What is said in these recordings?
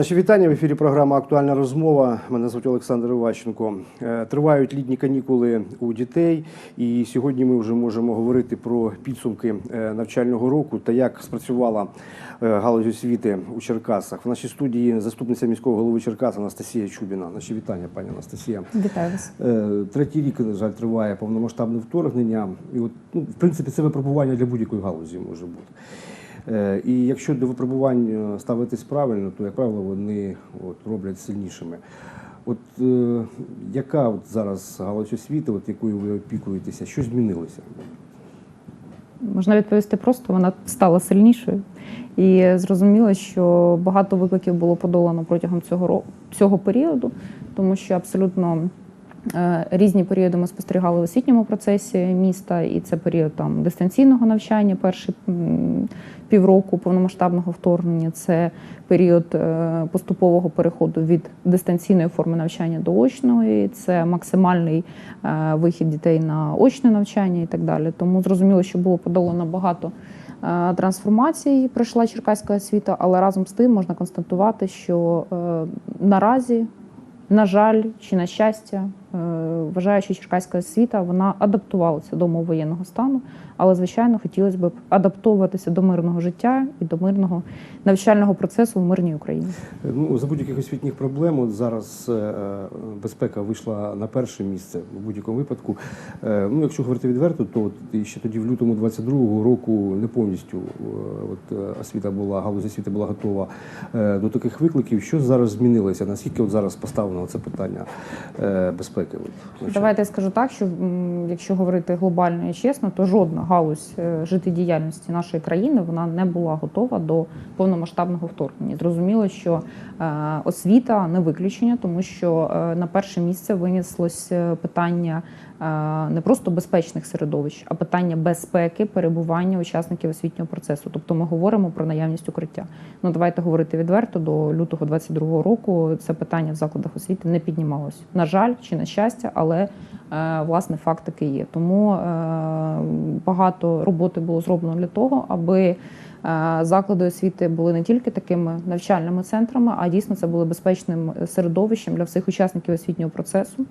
Наші вітання в ефірі. Програма Актуальна розмова. Мене звуть Олександр Іващенко. Е, Тривають літні канікули у дітей, і сьогодні ми вже можемо говорити про підсумки е, навчального року та як спрацювала е, галузь освіти у Черкасах. В нашій студії заступниця міського голови Черкас Анастасія Чубіна. Наші вітання, пані Анастасія. Вітаю вас. Третій рік, на жаль, триває повномасштабне вторгнення. І от, ну, в принципі, це випробування для будь-якої галузі може бути. Е, І якщо до випробувань е, ставитись правильно, то, як правило, вони от, роблять сильнішими. От е, яка от зараз галузь освіти, от якою ви опікуєтеся, що змінилося? Можна відповісти просто, вона стала сильнішою. І зрозуміло, що багато викликів було подолано протягом цього цього періоду, тому що абсолютно різні періоди ми спостерігали в освітньому процесі міста, і це період там дистанційного навчання, перший м, півроку повномасштабного вторгнення, це період е, поступового переходу від дистанційної форми навчання до очної, це максимальний е, вихід дітей на очне навчання і так далі. Тому зрозуміло, що було подолано багато е, трансформацій, пройшла черкаська освіта, але разом з тим можна констатувати, що е, наразі, на жаль, чи на щастя, е, вважаю, що черкаська освіта вона адаптувалася до умов воєнного стану, але звичайно хотілося б адаптовуватися до мирного життя і до мирного навчального процесу в мирній Україні. Ну, за будь-яких освітніх проблем, от зараз е, е, безпека вийшла на перше місце в будь-якому випадку. Е, Ну, якщо говорити відверто, то ще тоді, в лютому 22-го року, не повністю е, от, е, освіта була, галузь освіти була готова е, до таких викликів. Що зараз змінилося? Наскільки от зараз поставлено це питання е, безпеки? Давайте я скажу так, що якщо говорити глобально і чесно, то жодна галузь е, життєдіяльності нашої країни вона не була готова до повномасштабного вторгнення. Зрозуміло, що е, освіта не виключення, тому що е, на перше місце винеслось питання не просто безпечних середовищ, а питання безпеки перебування учасників освітнього процесу. Тобто ми говоримо про наявність укриття. Ну давайте говорити відверто. До лютого 22-го року це питання в закладах освіти не піднімалось. На жаль, чи на щастя, але е, власне факт такий є. Тому е, багато роботи було зроблено для того, аби е, заклади освіти були не тільки такими навчальними центрами, а дійсно це було безпечним середовищем для всіх учасників освітнього процесу.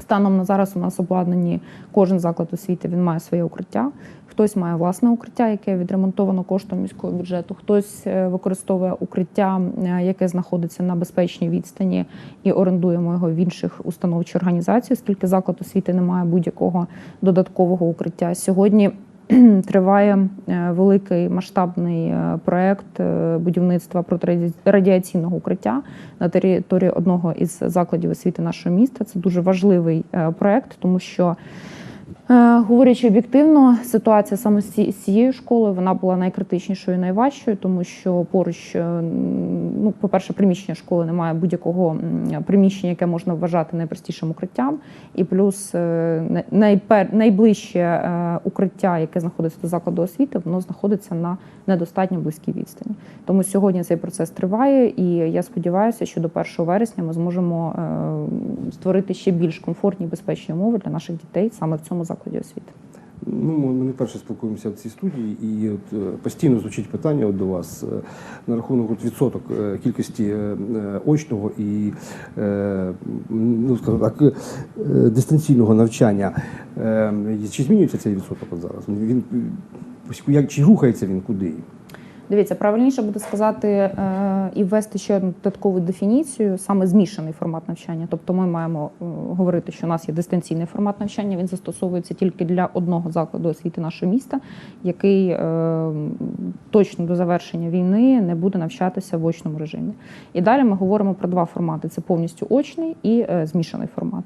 Станом на зараз у нас обладнані кожен заклад освіти він має своє укриття. Хтось має власне укриття, яке відремонтовано коштом міського бюджету. Хтось е, використовує укриття, е, яке знаходиться на безпечній відстані, і орендуємо його в інших установ чи організацій, оскільки заклад освіти не має будь-якого додаткового укриття. Сьогодні триває е, великий масштабний е, проект е, будівництва протирадіаційного укриття на території одного із закладів освіти нашого міста. Це дуже важливий проект, тому що. Е, Говорячи об'єктивно, ситуація саме з цією школою вона була найкритичнішою, найважчою, тому що поруч, е, ну, по-перше, приміщення школи немає будь-якого приміщення, яке можна вважати найпростішим укриттям. І плюс е, найпер, найближче укриття, яке знаходиться до закладу освіти, воно знаходиться на недостатньо близькій відстані. Тому сьогодні цей процес триває, і я сподіваюся, що до 1 вересня ми зможемо е, створити ще більш комфортні і безпечні умови для наших дітей саме в цьому закладі освіти. Ну, ми не перше спілкуємося в цій студії, і от е, постійно звучить питання от до вас е, на рахунок от відсоток кількості очного і ну, скажімо так, дистанційного навчання. Чи змінюється цей відсоток от зараз? Він як чи рухається він куди? Дивіться, правильніше буде сказати е, і ввести ще одну додаткову дефініцію, саме змішаний формат навчання. Тобто ми маємо е, говорити, що у нас є дистанційний формат навчання. Він застосовується тільки для одного закладу освіти нашого міста, який е, точно до завершення війни не буде навчатися в очному режимі. І далі ми говоримо про два формати: це повністю очний і е, змішаний формат.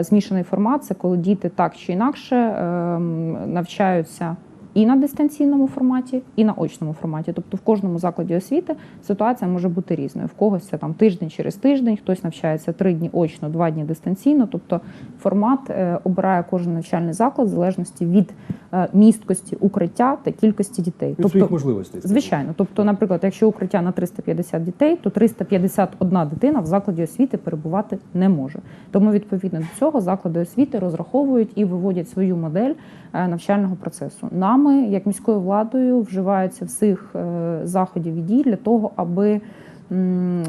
Е, змішаний формат це коли діти так чи інакше е, навчаються і на дистанційному форматі, і на очному форматі. Тобто в кожному закладі освіти ситуація може бути різною. В когось це там тиждень через тиждень, хтось навчається три дні очно, два дні дистанційно. Тобто формат е, обирає кожен навчальний заклад в залежності від е, місткості укриття та кількості дітей. Від своїх можливостей. Звичайно, тобто, наприклад, якщо укриття на 350 дітей, то 351 дитина в закладі освіти перебувати не може. Тому відповідно до цього заклади освіти розраховують і виводять свою модель е, навчального процесу. Нами, як міською владою, вживаються всіх е, заходів і дій для того, аби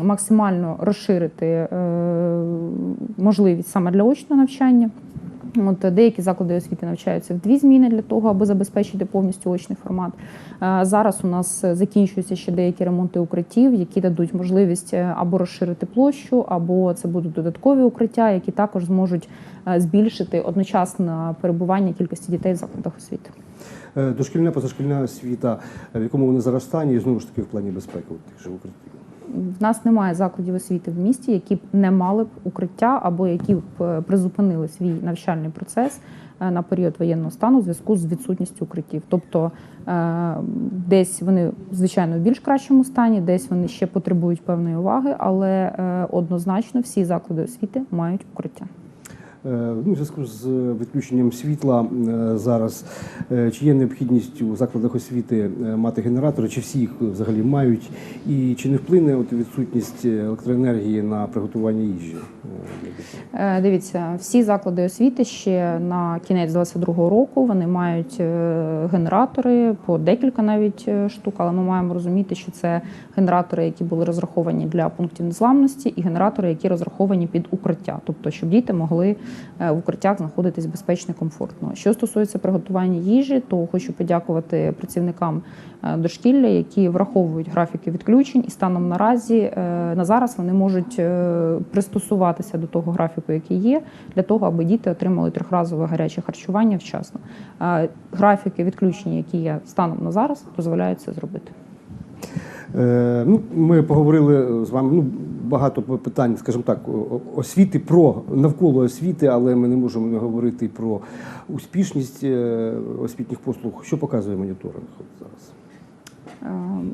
максимально розширити е, можливість саме для очного навчання. От е, деякі заклади освіти навчаються в дві зміни для того, аби забезпечити повністю очний формат. Зараз у нас закінчуються ще деякі ремонти укриттів, які дадуть можливість або розширити площу, або це будуть додаткові укриття, які також зможуть збільшити одночасне перебування кількості дітей в закладах освіти. Е, Дошкільна, позашкільна освіта, в якому вони зараз стані, і знову ж таки в плані безпеки тих же укриттів. В нас немає закладів освіти в місті, які б не мали б укриття або які б е, призупинили свій навчальний процес е, на період воєнного стану в зв'язку з відсутністю укриттів. Тобто десь вони звичайно в більш кращому стані, десь вони ще потребують певної уваги, але однозначно всі заклади освіти мають укриття. Е, Ну, в зв'язку з відключенням світла е, зараз, е, чи є необхідність у закладах освіти мати генератори, чи всі їх взагалі мають, і чи не вплине от відсутність електроенергії на приготування їжі? Дивіться, всі заклади освіти ще на кінець 22-го року вони мають генератори по декілька навіть штук, але ми маємо розуміти, що це генератори, які були розраховані для пунктів незламності, і генератори, які розраховані під укриття, тобто щоб діти могли в укриттях знаходитись безпечно комфортно. Що стосується приготування їжі, то хочу подякувати працівникам е, дошкілля, які враховують графіки відключень, і станом наразі е, на зараз вони можуть е, пристосуватися до того графіку, який є, для того, аби діти отримали трьохразове гаряче харчування вчасно. Е, Графіки відключення, які є станом на зараз, дозволяють це зробити. Е, Ну, ми поговорили з вами. Ну, багато питань, скажімо так, освіти про навколо освіти, але ми не можемо не говорити про успішність е, освітніх послуг. Що показує моніторинг зараз? Ем,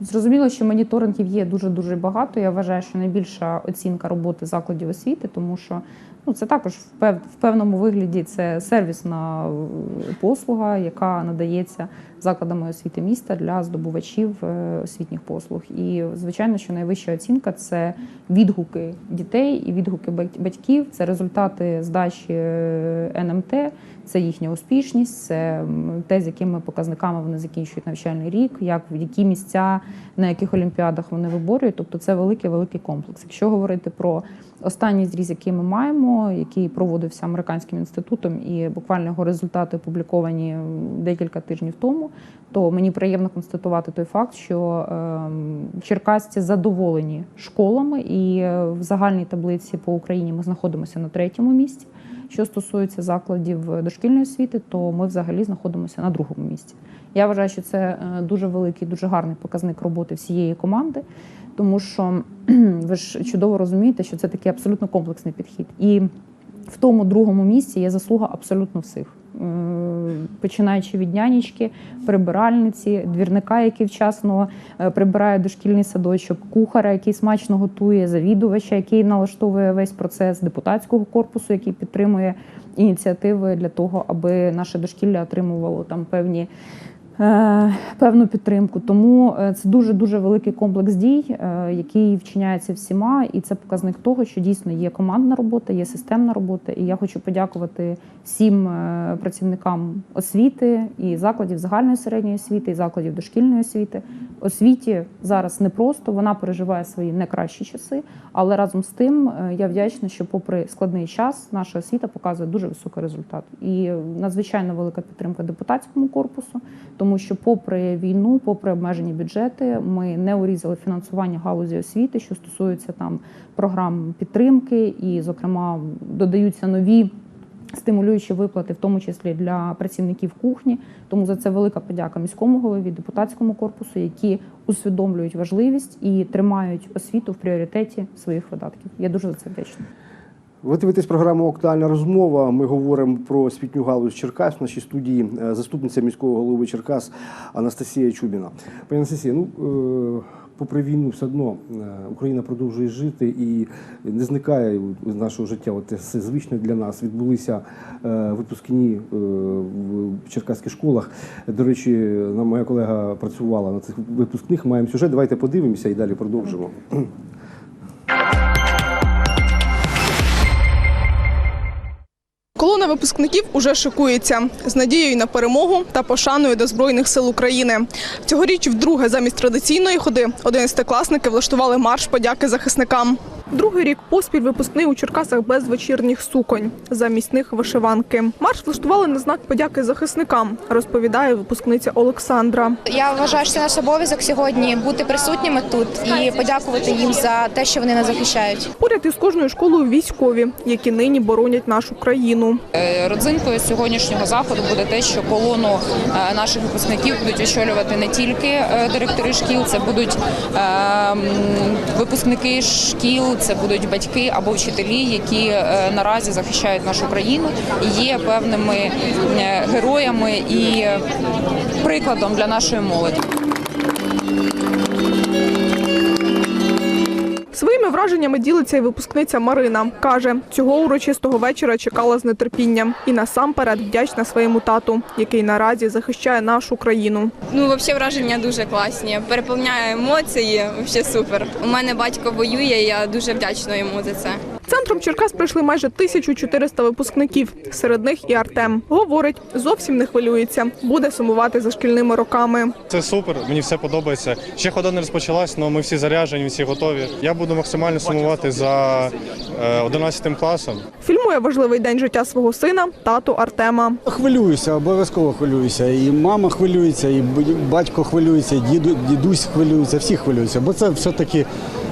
Зрозуміло, що моніторингів є дуже дуже багато. Я вважаю, що найбільша оцінка роботи закладів освіти, тому що ну це також в пев- в певному вигляді це сервісна е, послуга, яка надається закладами освіти міста для здобувачів е, освітніх послуг. І звичайно, що найвища оцінка це відгуки дітей і відгуки бать- батьків. Це результати здачі е, НМТ, це їхня успішність, це те, з якими показниками вони закінчують навчальний рік, як в які місця, на яких олімпіадах вони виборюють. Тобто це великий великий комплекс. Якщо говорити про останній зріз, який ми маємо, який проводився американським інститутом, і буквально його результати опубліковані декілька тижнів тому, то мені приємно констатувати той факт, що ем, черкасці задоволені школами, і е, в загальній таблиці по Україні ми знаходимося на третьому місці. Що стосується закладів дошкільної освіти, то ми взагалі знаходимося на другому місці. Я вважаю, що це е, дуже великий, дуже гарний показник роботи всієї команди, тому що ви ж чудово розумієте, що це такий абсолютно комплексний підхід. І в тому другому місці є заслуга абсолютно всіх. Починаючи від нянечки, прибиральниці, двірника, який вчасно е, прибирає дошкільний садочок, кухаря, який смачно готує, завідувача, який налаштовує весь процес, депутатського корпусу, який підтримує ініціативи для того, аби наше дошкілля отримувало там певні. Е, Певну підтримку, тому е, це дуже дуже великий комплекс дій, е, який вчиняється всіма, і це показник того, що дійсно є командна робота, є системна робота. І я хочу подякувати всім працівникам освіти і закладів загальної середньої освіти, і закладів дошкільної освіти. Освіті зараз непросто, вона переживає свої не кращі часи, але разом з тим я вдячна, що, попри складний час, наша освіта показує дуже високий результат. І надзвичайно велика підтримка депутатському корпусу, тому що, попри війну, попри обмежені бюджети, ми не урізали фінансування галузі освіти, що стосується там програм підтримки, і, зокрема, додаються нові. Стимулюючі виплати, в тому числі для працівників кухні, тому за це велика подяка міському голові, депутатському корпусу, які усвідомлюють важливість і тримають освіту в пріоритеті своїх видатків. Я дуже за це вдячна. Ви дивитесь програму Актуальна розмова. Ми говоримо про освітню галузь Черкас. В нашій студії е, заступниця міського голови Черкас Анастасія Чубіна. Пані Анастасія, ну е, попри війну, все одно е, Україна продовжує жити і не зникає з нашого життя. От це звично для нас. Відбулися випускні в черкаських школах. До речі, моя колега працювала на цих випускних. Маємо сюжет. Давайте подивимося і далі продовжимо. Колона випускників уже шикується з надією на перемогу та пошаною до збройних сил України. Цьогоріч вдруге замість традиційної ходи 11-класники влаштували марш подяки захисникам. Другий рік поспіль випускний у Черкасах без вечірніх суконь. Замість них вишиванки. Марш влаштували на знак подяки захисникам, розповідає випускниця Олександра. Я вважаю, що це наш обов'язок сьогодні бути присутніми тут і подякувати їм за те, що вони нас захищають. Поряд із кожною школою військові, які нині боронять нашу країну. Е, Родзинкою сьогоднішнього заходу буде те, що колону е, наших випускників будуть очолювати не тільки е, директори шкіл, це будуть випускники шкіл, це будуть батьки або вчителі, які е, наразі захищають нашу країну і є певними е, героями і прикладом для нашої молоді. Своїми враженнями ділиться і випускниця Марина. Каже, цього урочистого вечора чекала з нетерпінням і насамперед вдячна своєму тату, який наразі захищає нашу країну. Ну, взагалі враження дуже класні. Переповняє емоції. Взагалі супер. У мене батько воює, і я дуже вдячна йому за це. Центром Черкас прийшли майже 1400 випускників. Серед них і Артем. Говорить, зовсім не хвилюється, буде сумувати за шкільними роками. Це супер, мені все подобається. Ще хода не розпочалась, але ми всі заряджені, всі готові. Я буду максимально сумувати за е, 11 класом. Фільмує важливий день життя свого сина, тату Артема. Хвилююся, обов'язково хвилююся. І мама хвилюється, і батько хвилюється, і діду, дідусь хвилюється, всі хвилюються. Бо це все-таки е,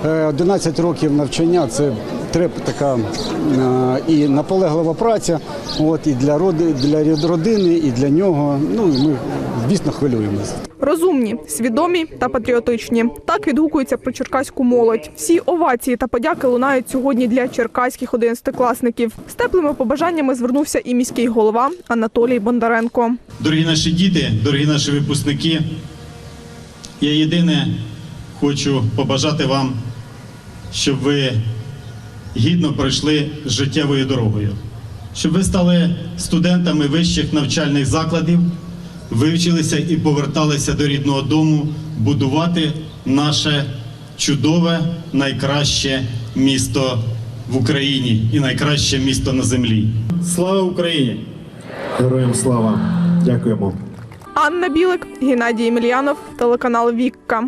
11 років навчання, це треба така е, і наполеглива праця. От, і для, роди, для родини, і для нього. Ну, і ми, звісно, хвилюємося. Розумні, свідомі та патріотичні. Так відгукується про черкаську молодь. Всі овації та подяки лунають сьогодні для черкаських одинадцятикласників. З теплими побажаннями звернувся і міський голова Анатолій Бондаренко. Дорогі наші діти, дорогі наші випускники, я єдине хочу побажати вам, щоб ви гідно пройшли життєвою дорогою, щоб ви стали студентами вищих навчальних закладів, вивчилися і поверталися до рідного дому будувати наше чудове, найкраще місто в Україні і найкраще місто на землі. Слава Україні! Героям слава! Дякуємо. Анна Білик, Геннадій Емельянов, телеканал Вікка.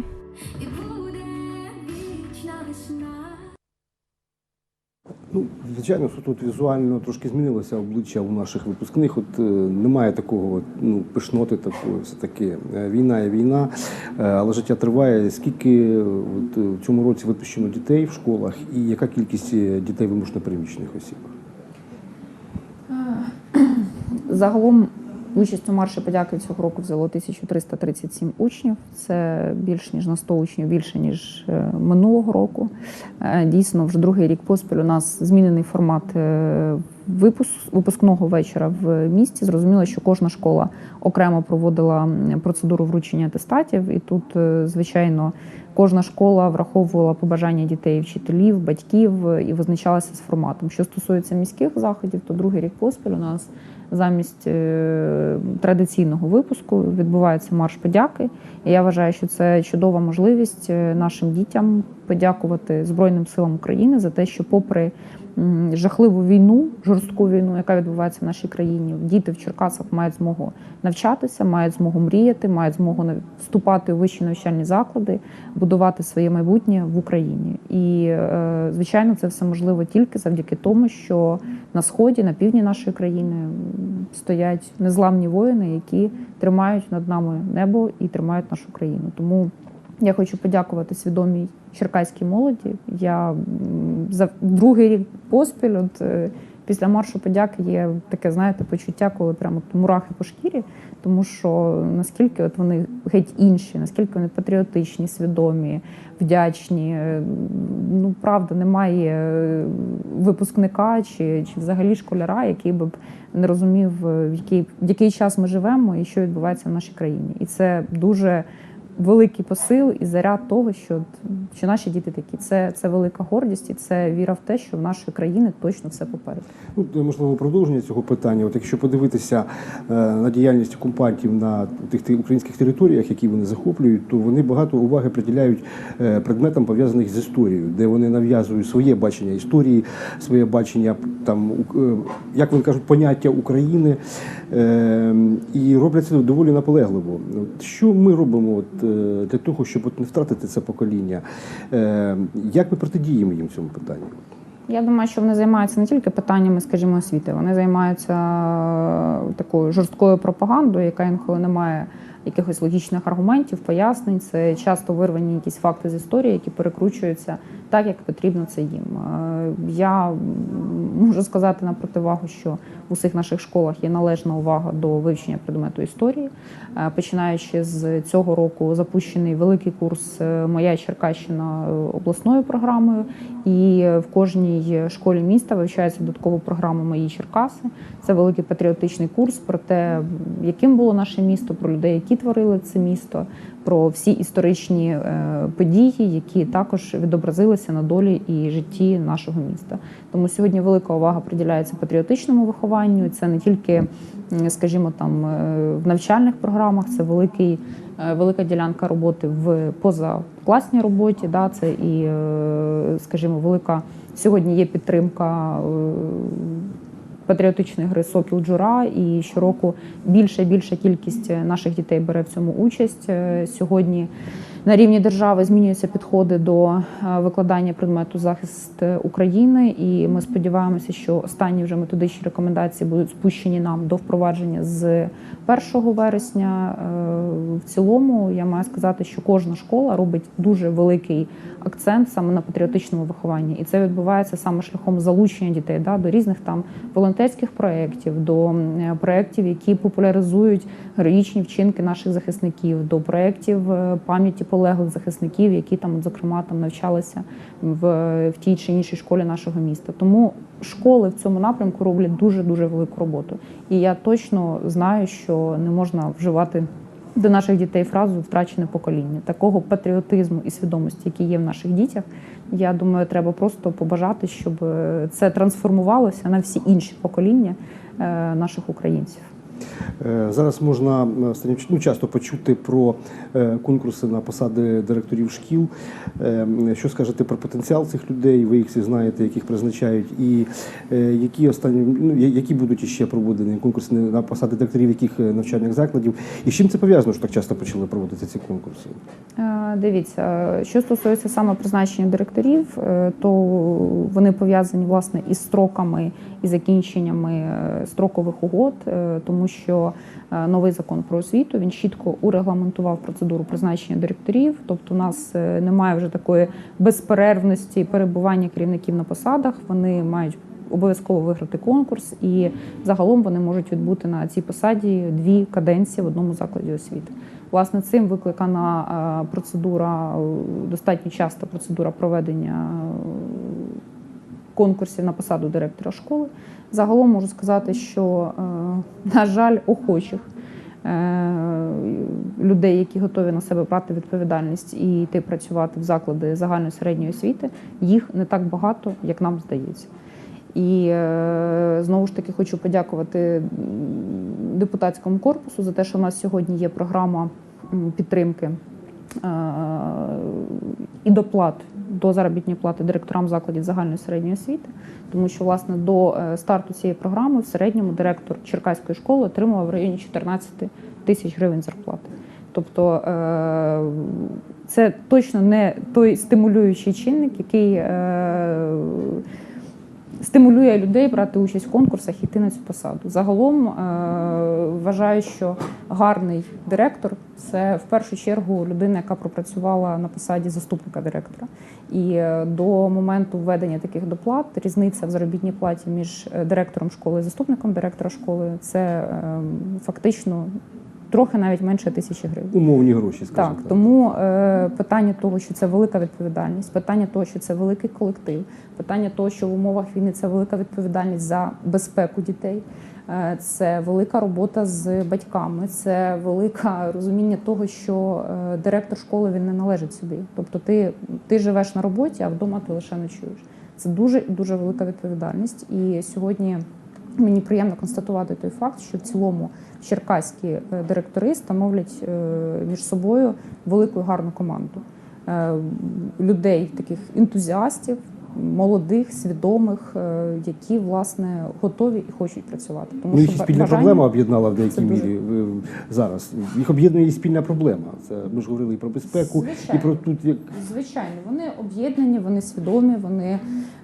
Ну, звичайно, тут візуально трошки змінилося обличчя у наших випускних. От е, немає такого ну, пишноти такої, все таки е, війна є війна, е, але життя триває. Скільки от, в цьому році випущено дітей в школах, і яка кількість дітей вимушено переміщених осіб? Загалом участь у марші подяки цього року взяло 1337 учнів. Це більш ніж на 100 учнів, більше ніж е, минулого року. Е, Дійсно, вже другий рік поспіль у нас змінений формат е, випускного вечора в місті. Зрозуміло, що кожна школа окремо проводила процедуру вручення атестатів, і тут, е, звичайно, кожна школа враховувала побажання дітей, вчителів, батьків е, і визначалася з форматом. Що стосується міських заходів, то другий рік поспіль у нас замість е, традиційного випуску відбувається марш подяки. І я вважаю, що це чудова можливість нашим дітям подякувати Збройним силам України за те, що, попри жахливу війну, жорстку війну, яка відбувається в нашій країні, діти в Черкасах мають змогу навчатися, мають змогу мріяти, мають змогу вступати у вищі навчальні заклади, будувати своє майбутнє в Україні. І е, звичайно, це все можливо тільки завдяки тому, що на сході, на півдні нашої країни стоять незламні воїни, які тримають над нами небо і тримають нашу країну. Тому я хочу подякувати свідомій черкаській молоді. Я за другий рік поспіль, от е, після маршу подяки є таке, знаєте, почуття, коли прямо мурахи по шкірі, тому що наскільки от вони геть інші, наскільки вони патріотичні, свідомі, вдячні. Е, Ну, правда, немає е, випускника чи, чи взагалі школяра, який би не розумів, в який, в який час ми живемо і що відбувається в нашій країні. І це дуже великий посил і заряд того, що, що наші діти такі. Це, це велика гордість і це віра в те, що в нашої країни точно все попереду. Ну, можливо, продовження цього питання. От якщо подивитися е, на діяльність окупантів на тих, українських територіях, які вони захоплюють, то вони багато уваги приділяють е, предметам пов'язаних з історією, де вони нав'язують своє бачення історії, своє бачення там е, як вони кажуть, поняття України е, і роблять це доволі наполегливо. Що ми робимо от, для того, щоб от не втратити це покоління? Е, Як ми протидіємо їм цьому питанню? Я думаю, що вони займаються не тільки питаннями, скажімо, освіти, вони займаються е, такою жорсткою пропагандою, яка інколи не має якихось логічних аргументів, пояснень. Це часто вирвані якісь факти з історії, які перекручуються так, як потрібно це їм. Е, Я можу сказати на противагу, що в усіх наших школах є належна увага до вивчення предмету історії. Е, Починаючи з цього року, запущений великий курс е, Моя Черкащина обласною програмою, і в кожній школі міста вивчається додаткова програма Мої Черкаси. Це великий патріотичний курс про те, яким було наше місто, про людей, які творили це місто, про всі історичні події, які також відобразилися на долі і житті нашого міста. Тому сьогодні велика увага приділяється патріотичному вихованню. Це не тільки, скажімо, там е, в навчальних програмах, це великий. е, Велика ділянка роботи в позакласній роботі, да, це і, е, скажімо, велика сьогодні є підтримка патріотичної гри Сокіл Джура, і щороку більша більша кількість наших дітей бере в цьому участь. Сьогодні на рівні держави змінюються підходи до е, викладання предмету захист України, і ми сподіваємося, що останні вже методичні рекомендації будуть спущені нам до впровадження з 1 вересня. Е, В цілому я маю сказати, що кожна школа робить дуже великий акцент саме на патріотичному вихованні, і це відбувається саме шляхом залучення дітей да, до різних там волонтерських проєктів, до проєктів, які популяризують героїчні вчинки наших захисників, до проєктів е, пам'яті полеглих захисників, які там, зокрема, там навчалися в, в тій чи іншій школі нашого міста. Тому школи в цьому напрямку роблять дуже дуже велику роботу. І я точно знаю, що не можна вживати. До наших дітей фразу втрачене покоління такого патріотизму і свідомості, які є в наших дітях. Я думаю, треба просто побажати, щоб е, це трансформувалося на всі інші покоління е, наших українців. Е, Зараз можна е, ну, часто почути про е, конкурси на посади директорів шкіл. Що скажете про потенціал цих людей? Ви їх всі знаєте, яких призначають, і які останні ну які будуть іще проводені конкурси на посади директорів яких навчальних закладів? І з чим це пов'язано, що так часто почали проводити ці конкурси? Дивіться, що стосується саме призначення директорів, то вони пов'язані власне із строками і закінченнями строкових угод, е, що е, новий закон про освіту він чітко урегламентував процедуру призначення директорів. Тобто, у нас е, немає вже такої безперервності перебування керівників на посадах. Вони мають обов'язково виграти конкурс, і загалом вони можуть відбути на цій посаді дві каденції в одному закладі освіти. Власне, цим викликана е, процедура, достатньо часта процедура проведення конкурсів на посаду директора школи. Загалом можу сказати, що, е, на жаль, охочих е, людей, які готові на себе брати відповідальність і йти працювати в заклади загальної середньої освіти, їх не так багато, як нам здається. І е, знову ж таки хочу подякувати депутатському корпусу за те, що у нас сьогодні є програма підтримки і доплат до заробітної плати директорам закладів загальної середньої освіти, тому що власне до е, старту цієї програми в середньому директор Черкаської школи отримував в районі 14 тисяч гривень зарплати. Тобто е, це точно не той стимулюючий чинник, який е, стимулює людей брати участь в конкурсах і йти на цю посаду. Загалом е, вважаю, що гарний директор це в першу чергу людина, яка пропрацювала на посаді заступника директора. І е, до моменту введення таких доплат різниця в заробітній платі між е, директором школи і заступником директора школи це е, фактично трохи навіть менше тисячі гривень. Умовні гроші, скажімо Так, так. тому е, питання того, що це велика відповідальність, питання того, що це великий колектив, питання того, що в умовах війни це велика відповідальність за безпеку дітей, е, це велика робота з батьками, це велике розуміння того, що е, директор школи він не належить собі. Тобто, ти, ти живеш на роботі, а вдома ти лише ночуєш. Це дуже дуже велика відповідальність. І сьогодні мені приємно констатувати той факт, що в цілому черкаські е, директори становлять е, між собою велику і гарну команду. Е, людей, таких ентузіастів, молодих, свідомих, е, які власне готові і хочуть працювати. Тому Ну, їх і спільна бажання- проблема об'єднала в деякій дуже- мірі е, зараз. Їх об'єднує і спільна проблема. Це ми ж говорили і про безпеку, Звичайно. і про тут як Звичайно, вони об'єднані, вони свідомі, вони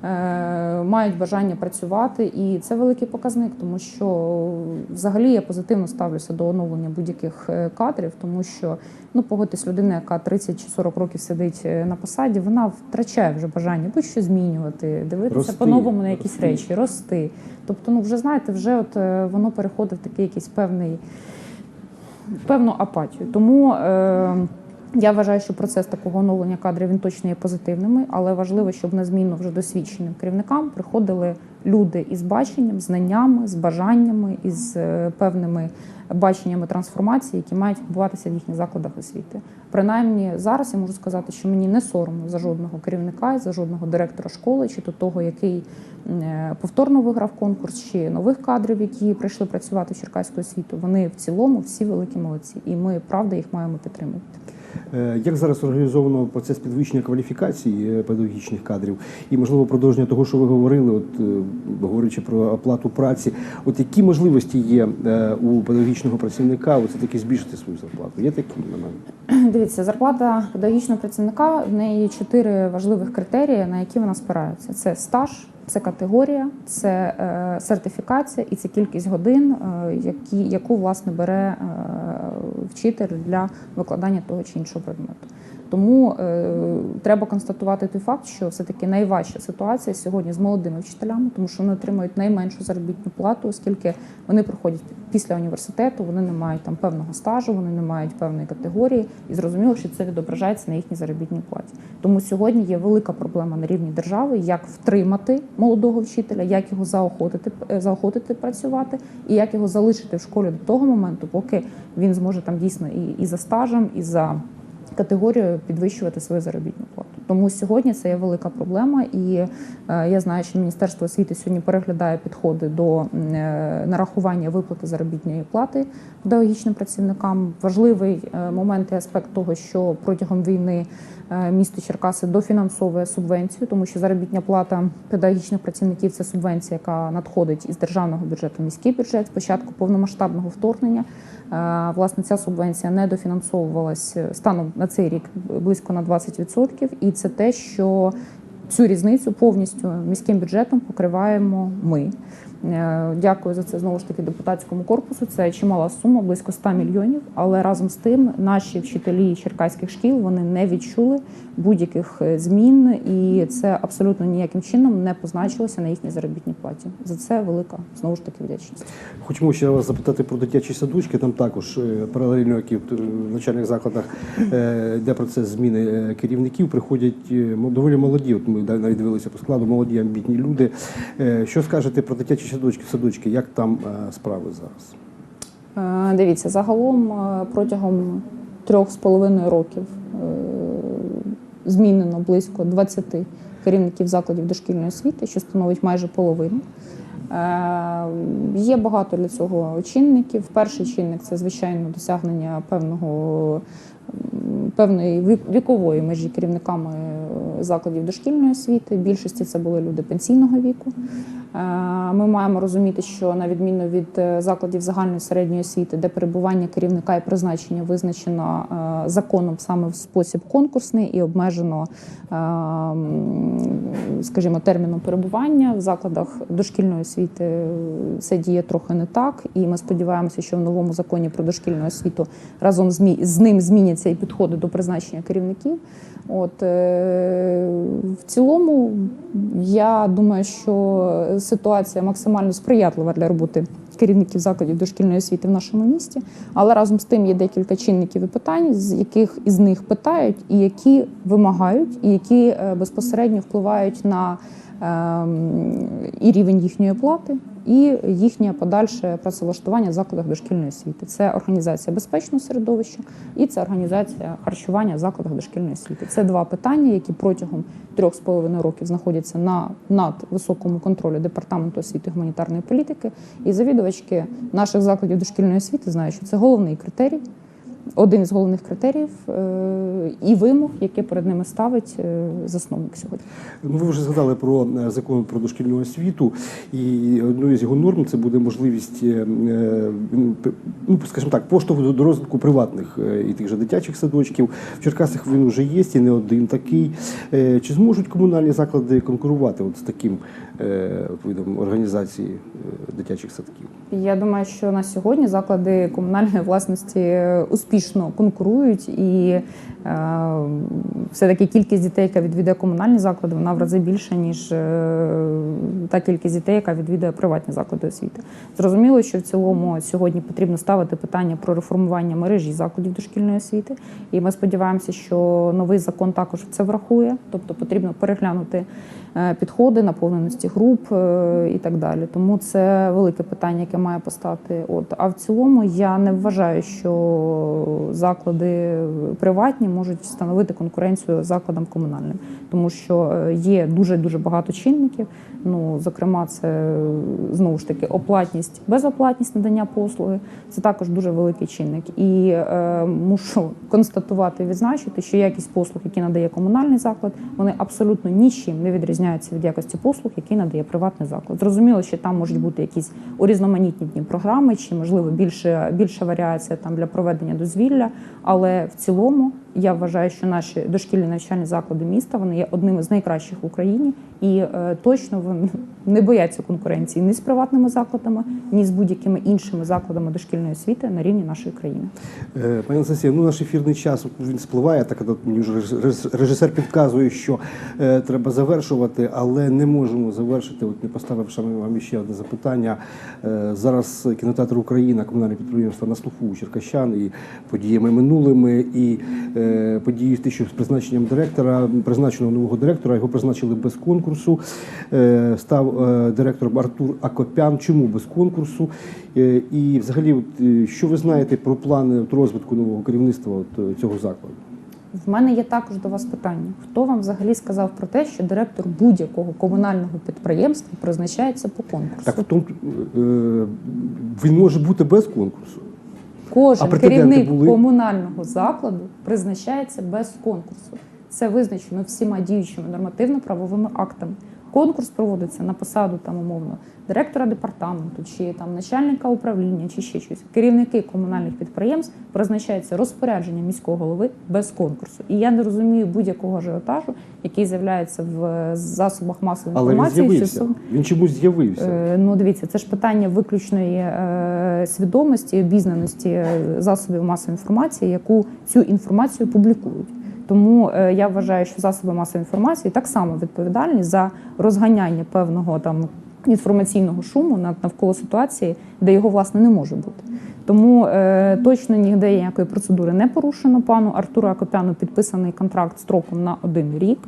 е, мають бажання працювати, і це великий показник, тому що взагалі я позитивно ставлюся до оновлення будь-яких е, кадрів, тому що ну погодьтесь, людина, яка 30 чи 40 років сидить на посаді, вона втрачає вже бажання будь-що змінювати, дивитися Рости, по-новому на якісь рости. речі, рости. Тобто, ну вже знаєте, вже от е, воно переходить в такий якийсь певний певну апатію. Тому е, я вважаю, що процес такого оновлення кадрів він точно є позитивним, але важливо, щоб на зміну вже досвідченим керівникам приходили люди із баченням, знаннями, з бажаннями, із е, певними баченнями трансформації, які мають відбуватися в їхніх закладах освіти. Принаймні зараз я можу сказати, що мені не соромно за жодного керівника, за жодного директора школи, чи то того, який е, повторно виграв конкурс, чи нових кадрів, які прийшли працювати в Черкаську освіту. Вони в цілому всі великі молодці, і ми правда їх маємо підтримувати. Е, Як зараз організовано процес підвищення кваліфікації е, педагогічних кадрів і можливо продовження того, що ви говорили, от е, говорячи про оплату праці, от які можливості є у педагогічного працівника оце таки збільшити свою зарплату? Є такі момент? Дивіться, зарплата педагогічного працівника в неї чотири важливих критерії, на які вона спирається: це стаж, це категорія, це е, сертифікація і це кількість годин, е, які, яку власне бере е, вчитель для викладання того чи іншого предмету. Тому е, треба констатувати той факт, що все таки найважча ситуація сьогодні з молодими вчителями, тому що вони отримують найменшу заробітну плату, оскільки вони проходять після університету, вони не мають там певного стажу, вони не мають певної категорії, і зрозуміло, що це відображається на їхній заробітній платі. Тому сьогодні є велика проблема на рівні держави, як втримати молодого вчителя, як його заохотити, е, заохотити працювати, і як його залишити в школі до того моменту, поки він зможе там дійсно і, і за стажем, і за категорію підвищувати свою заробітну плату. Тому сьогодні це є велика проблема, і е, я знаю, що Міністерство освіти сьогодні переглядає підходи до е, нарахування виплати заробітної плати педагогічним працівникам. Важливий е, момент і аспект того, що протягом війни місто Черкаси дофінансовує субвенцію, тому що заробітня плата педагогічних працівників це субвенція, яка надходить із державного бюджету в міський бюджет. Спочатку повномасштабного вторгнення Власне, ця субвенція не дофінансовувалась станом на цей рік близько на 20%. І це те, що цю різницю повністю міським бюджетом покриваємо ми. Е, Дякую за це знову ж таки депутатському корпусу. Це чимала сума, близько 100 мільйонів. Але разом з тим наші вчителі черкаських шкіл вони не відчули будь-яких е, змін, і це абсолютно ніяким чином не позначилося на їхній заробітній платі. За це велика знову ж таки вдячність. Хочемо ще вас запитати про дитячі садочки. Там також е, паралельно, як і в навчальних закладах, е, йде процес зміни керівників. Приходять доволі молоді. От ми навіть дивилися по складу, молоді амбітні люди. Що скажете про дитячі садочки, садочки? Як там е, справи зараз? Е, Дивіться, загалом е, протягом трьох з половиною років змінено близько 20 керівників закладів дошкільної освіти, що становить майже половину. Є багато для цього чинників. Перший чинник це звичайно досягнення певного певної вікової межі керівниками закладів дошкільної освіти. Більшості це були люди пенсійного віку. Е, Ми маємо розуміти, що на відміну від е, закладів загальної середньої освіти, де перебування керівника і призначення визначено е, законом саме в спосіб конкурсний і обмежено, скажімо, терміном перебування в закладах дошкільної освіти це діє трохи не так. І ми сподіваємося, що в новому законі про дошкільну освіту разом з ним зміняться і підходи до призначення керівників. От е, в цілому, я думаю, що ситуація максимально сприятлива для роботи керівників закладів дошкільної освіти в нашому місті. Але разом з тим є декілька чинників і питань, з яких із них питають, і які вимагають, і які е, безпосередньо впливають на і рівень їхньої плати, і їхнє подальше працевлаштування в закладах дошкільної освіти. Це організація безпечного середовища і це організація харчування в закладах дошкільної освіти. Це два питання, які протягом трьох з половиною років знаходяться на надвисокому контролі департаменту освіти і гуманітарної політики. І завідувачки наших закладів дошкільної освіти знають, що це головний критерій. Один із головних критеріїв е, і вимог, які перед ними ставить е, засновник сьогодні. Ну, ви вже згадали про е, закон про дошкільну освіту, і одною з його норм це буде можливість, е, ну скажімо так, поштовху до- розвитку приватних і тих же дитячих садочків. В Черкасах він вже є, і не один такий. Чи зможуть комунальні заклади конкурувати от з таким видом організації дитячих садків? Я думаю, що на сьогодні заклади комунальної власності е, успішно конкурують, і е, все-таки кількість дітей, яка відвідує комунальні заклади, вона в рази більша, ніж е, та кількість дітей, яка відвідує приватні заклади освіти. Зрозуміло, що в цілому сьогодні потрібно ставити питання про реформування мережі закладів дошкільної освіти. І ми сподіваємося, що новий закон також це врахує, тобто потрібно переглянути підходи, наповненості груп е, і так далі. Тому це велике питання, яке має постати. От а в цілому я не вважаю, що заклади приватні можуть становити конкуренцію закладам комунальним, тому що е, є дуже дуже багато чинників. Ну, зокрема, це е, знову ж таки оплатність, безоплатність надання послуги. Це також дуже великий чинник. І е, мушу констатувати, відзначити, що якість послуг, які надає комунальний заклад, вони абсолютно нічим не відрізняються від якості послуг, які надає приватний заклад. Зрозуміло, що там можуть бути якісь урізноманітні програми, чи можливо більше більша варіація там для проведення дозвілля. Але в цілому я вважаю, що наші дошкільні навчальні заклади міста вони є одними з найкращих в Україні, і е, точно вони не бояться конкуренції ні з приватними закладами, ні з будь-якими іншими закладами дошкільної освіти на рівні нашої країни. Е, Пані Анастасія, ну наш ефірний час він спливає, так мені вже режисер підказує, що е, треба завершувати, але не можемо завершити, от не поставивши вам ще одне запитання. Е, зараз кінотеатр Україна, комунальне підприємство на слуху черкащан і подіями минулими, і е, події те, що з призначенням директора, призначеного нового директора, його призначили без конкурсу. Е, став е, директором Артур Акопян. Чому без конкурсу? Е, і взагалі, що ви знаєте про плани розвитку нового керівництва цього закладу? В мене є також до вас питання: хто вам взагалі сказав про те, що директор будь-якого комунального підприємства призначається по конкурсу? Так в тому е, він може бути без конкурсу. Кожен А керівник були? комунального закладу призначається без конкурсу. Це визначено всіма діючими нормативно-правовими актами. Конкурс проводиться на посаду там умовно директора департаменту, чи там начальника управління, чи ще щось. Керівники комунальних підприємств призначаються розпорядженням міського голови без конкурсу. І я не розумію будь-якого ажіотажу, який з'являється в засобах масової Але він інформації. з'явився. стосовно- Він чомусь з'явився. Е, Ну, дивіться, це ж питання виключної е, свідомості, обізнаності е, засобів масової інформації, яку цю інформацію публікують. Тому е, я вважаю, що засоби масової інформації так само відповідальні за розганяння певного там інформаційного шуму навколо ситуації, де його власне не може бути. Тому е, точно ніде ніякої процедури не порушено. Пану Артуру Акопяну підписаний контракт строком на один рік.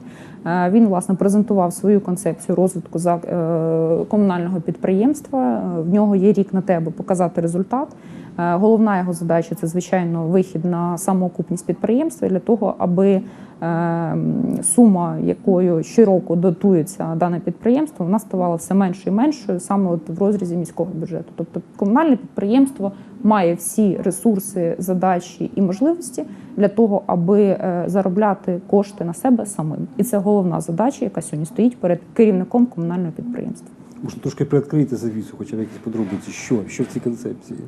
Е, Він власне презентував свою концепцію розвитку за е, комунального підприємства. Е, В нього є рік на те, аби показати результат. Е, Головна його задача це звичайно вихід на самоокупність підприємства для того, аби е, сума, якою щороку дотується дане підприємство, вона ставала все меншою і меншою саме от в розрізі міського бюджету. Тобто комунальне підприємство має всі ресурси, задачі і можливості для того, аби е, заробляти кошти на себе самим. І це головна задача, яка сьогодні стоїть перед керівником комунального підприємства. Можна трошки приоткрити завісу, хоча б якісь подробиці, що, що в цій концепції.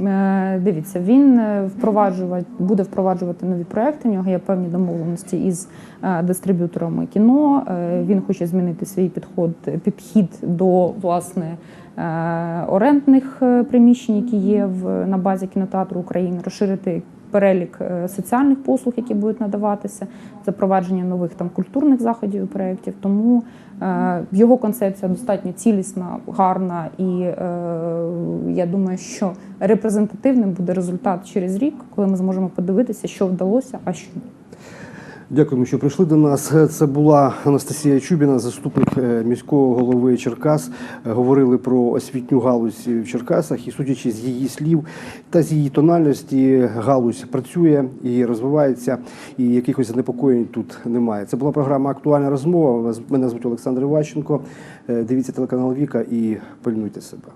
Е, Дивіться, він е, впроваджувати буде впроваджувати нові проекти. У нього є певні домовленості із е, дистриб'юторами кіно. Він хоче змінити свій підход підхід до власне орендних приміщень, які є в на базі кінотеатру України, розширити. Перелік е, соціальних послуг, які будуть надаватися, запровадження нових там культурних заходів і проєктів. Тому е, його концепція достатньо цілісна, гарна, і е, я думаю, що репрезентативним буде результат через рік, коли ми зможемо подивитися, що вдалося, а що ні. Дякуємо, що прийшли до нас. Це була Анастасія Чубіна, заступник е, міського голови Черкас. Е, Говорили про освітню галузь в Черкасах, і судячи з її слів та з її тональності, галузь працює і розвивається, і якихось занепокоєнь тут немає. Це була програма Актуальна розмова. Мене звуть Олександр Іващенко. Е, Дивіться телеканал Віка і пильнуйте себе.